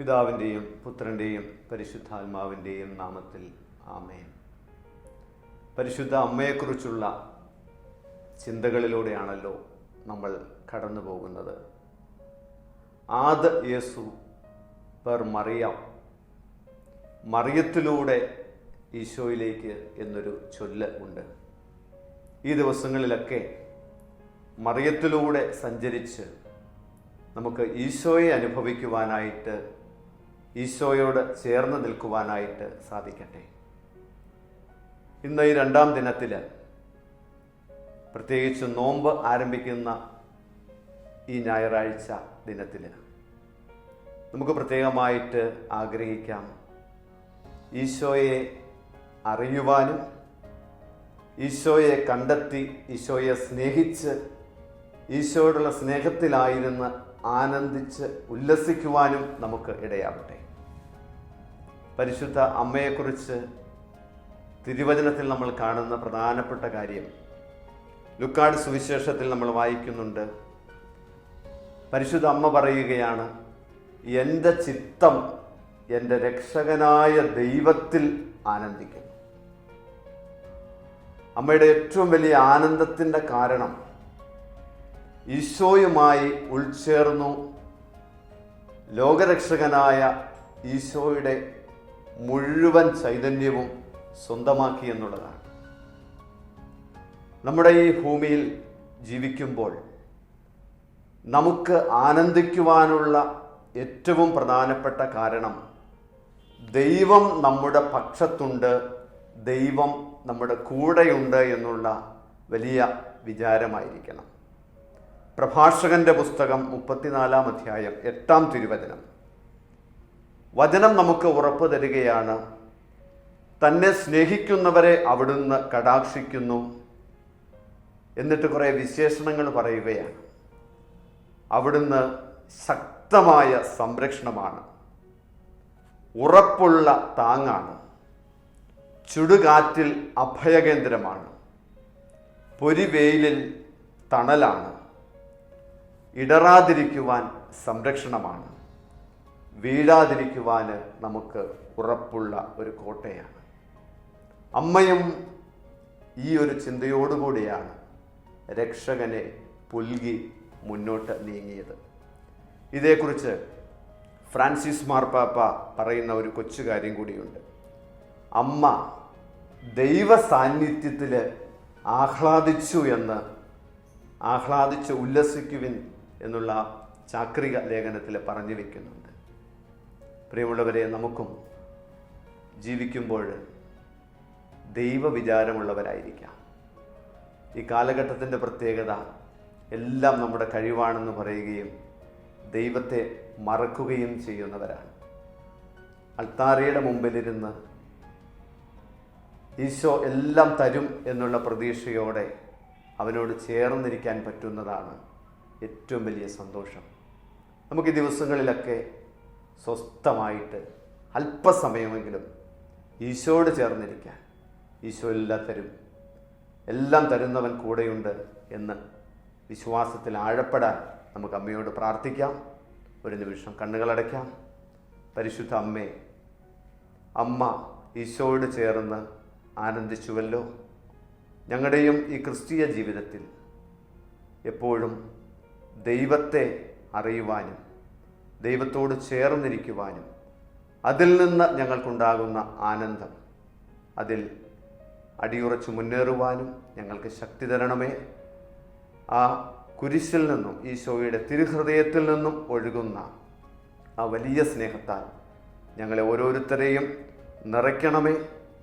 പിതാവിന്റെയും പുത്രന്റെയും പരിശുദ്ധാത്മാവിന്റെയും നാമത്തിൽ ആമേൻ. പരിശുദ്ധ അമ്മയെക്കുറിച്ചുള്ള ചിന്തകളിലൂടെയാണല്ലോ നമ്മൾ കടന്നു പോകുന്നത്. ആദ് യേസു പെർ മറിയാം. മറിയത്തിലൂടെ ഈശോയിലേക്ക് എന്നൊരു ചൊല്ല് ഉണ്ട്. ഈ ദിവസങ്ങളിലൊക്കെ മറിയത്തിലൂടെ സഞ്ചരിച്ച് നമുക്ക് ഈശോയെ അനുഭവിക്കുവാനായിട്ട് ഈശോയോട് ചേർന്ന് നിൽക്കുവാനായിട്ട് സാധിക്കട്ടെ. ഇന്ന് ഈ രണ്ടാം ദിനത്തിൽ പ്രത്യേകിച്ച് നോമ്പ് ആരംഭിക്കുന്ന ഈ ഞായറാഴ്ച ദിനത്തിൽ നമുക്ക് പ്രത്യേകമായിട്ട് ആഗ്രഹിക്കാം ഈശോയെ അറിയുവാനും ഈശോയെ കണ്ടെത്തി ഈശോയെ സ്നേഹിച്ച് ഈശോയോടുള്ള സ്നേഹത്തിലായിരുന്ന് ആനന്ദിച്ച് ഉല്ലസിക്കുവാനും നമുക്ക് ഇടയാവട്ടെ പരിശുദ്ധ അമ്മയെക്കുറിച്ച് തിരുവചനത്തിൽ നമ്മൾ കാണുന്ന പ്രധാനപ്പെട്ട കാര്യം ലുക്കാട് സുവിശേഷത്തിൽ നമ്മൾ വായിക്കുന്നുണ്ട്. പരിശുദ്ധ അമ്മ പറയുകയാണ് എന്റെ ചിത്തം എന്റെ രക്ഷകനായ ദൈവത്തിൽ ആനന്ദിക്കുന്നു. അമ്മയുടെ ഏറ്റവും വലിയ ആനന്ദത്തിന്റെ കാരണം ഈശോയുമായി ഉൾച്ചേർന്നു ലോകരക്ഷകനായ ഈശോയുടെ മുഴുവൻ ചൈതന്യവും സ്വന്തമാക്കി എന്നുള്ളതാണ്. നമ്മുടെ ഈ ഭൂമിയിൽ ജീവിക്കുമ്പോൾ നമുക്ക് ആനന്ദിക്കുവാനുള്ള ഏറ്റവും പ്രധാനപ്പെട്ട കാരണം ദൈവം നമ്മുടെ പക്ഷത്തുണ്ട് ദൈവം നമ്മുടെ കൂടെയുണ്ട് എന്നുള്ള വലിയ വിചാരമായിരിക്കണം. പ്രഭാഷകന്റെ പുസ്തകം മുപ്പത്തിനാലാം അധ്യായം എട്ടാം തിരുവചനം. വചനം നമുക്ക് ഉറപ്പ് തരികയാണ്. തന്നെ സ്നേഹിക്കുന്നവരെ അവിടുന്ന് കടാക്ഷിക്കുന്നു എന്നിട്ട് കുറേ വിശേഷണങ്ങൾ പറയുകയാണ്. അവിടുന്ന് ശക്തമായ സംരക്ഷണമാണ്. ഉറപ്പുള്ള താങ്ങാണ്. ചുടുകാറ്റിൽ അഭയകേന്ദ്രമാണ്. പൊരിവെയിലിൽ തണലാണ്. ഇടറാതിരിക്കുവാൻ സംരക്ഷണമാണ്. വീഴാതിരിക്കുവാൻ നമുക്ക് ഉറപ്പുള്ള ഒരു കോട്ടയാണ്. അമ്മയും ഈ ഒരു ചിന്തയോടുകൂടിയാണ് രക്ഷകനെ പുൽകി മുന്നോട്ട് നീങ്ങിയത്. ഇതേക്കുറിച്ച് ഫ്രാൻസിസ് മാർപ്പാപ്പ പറയുന്ന ഒരു കൊച്ചു കാര്യം കൂടിയുണ്ട്. അമ്മ ദൈവ സാന്നിധ്യത്തിൽ ആഹ്ലാദിച്ചു എന്ന് ആഹ്ലാദിച്ച് ഉല്ലസിക്കുവിൻ എന്നുള്ള ചാക്രിക ലേഖനത്തിൽ പറഞ്ഞു വയ്ക്കുന്നുണ്ട് പ്രിയമുള്ളവരെ നമുക്കും ജീവിക്കുമ്പോൾ ദൈവവിചാരമുള്ളവരായിരിക്കാം. ഈ കാലഘട്ടത്തിന്റെ പ്രത്യേകത എല്ലാം നമ്മുടെ കഴിവാണെന്ന് പറയുകയും ദൈവത്തെ മറക്കുകയും ചെയ്യുന്നവരാണ്. അൾത്താരയുടെ മുമ്പിലിരുന്ന് ഈശോ എല്ലാം തരും എന്നുള്ള പ്രതീക്ഷയോടെ അവനോട് ചേർന്നിരിക്കാൻ പറ്റുന്നതാണ് ഏറ്റവും വലിയ സന്തോഷം. നമുക്ക് ദിവസങ്ങളിലൊക്കെ സ്വസ്ഥമായിട്ട് അല്പസമയമെങ്കിലും ഈശോയോട് ചേർന്നിരിക്കാൻ ഈശോ എല്ലാം തരും. എല്ലാം തരുന്നവൻ കൂടെയുണ്ട് എന്ന് വിശ്വാസത്തിൽ ആഴപ്പെടാൻ നമുക്ക് അമ്മയോട് പ്രാർത്ഥിക്കാം. ഒരു നിമിഷം കണ്ണുകളടയ്ക്കാം പരിശുദ്ധ അമ്മേ അമ്മ ഈശോയോട് ചേർന്ന് ആനന്ദിച്ചുവല്ലോ. ഞങ്ങളുടെയും ഈ ക്രിസ്തീയ ജീവിതത്തിൽ എപ്പോഴും ദൈവത്തെ അറിയുവാനും ദൈവത്തോട് ചേർന്നിരിക്കുവാനും അതിൽ നിന്ന് ഞങ്ങൾക്കുണ്ടാകുന്ന ആനന്ദം. അതിൽ അടിയുറച്ചു മുന്നേറുവാനും ഞങ്ങൾക്ക് ശക്തി തരണമേ. ആ കുരിശിൽ നിന്നും ഈശോയുടെ തിരുഹൃദയത്തിൽ നിന്നും ഒഴുകുന്ന ആ വലിയ സ്നേഹത്താൽ ഞങ്ങളെ ഓരോരുത്തരെയും നിറയ്ക്കണമേ.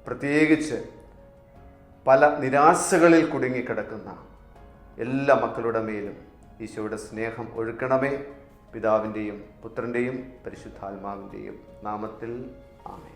പ്രത്യേകിച്ച് പല നിരാശകളിൽ കുടുങ്ങിക്കിടക്കുന്ന എല്ലാ മക്കളുടെ മേലും ഈശോയുടെ സ്നേഹം ഒഴുക്കണമേ. പിതാവിന്റെയും പുത്രന്റെയും പരിശുദ്ധാത്മാവിന്റെയും നാമത്തിൽ ആമേ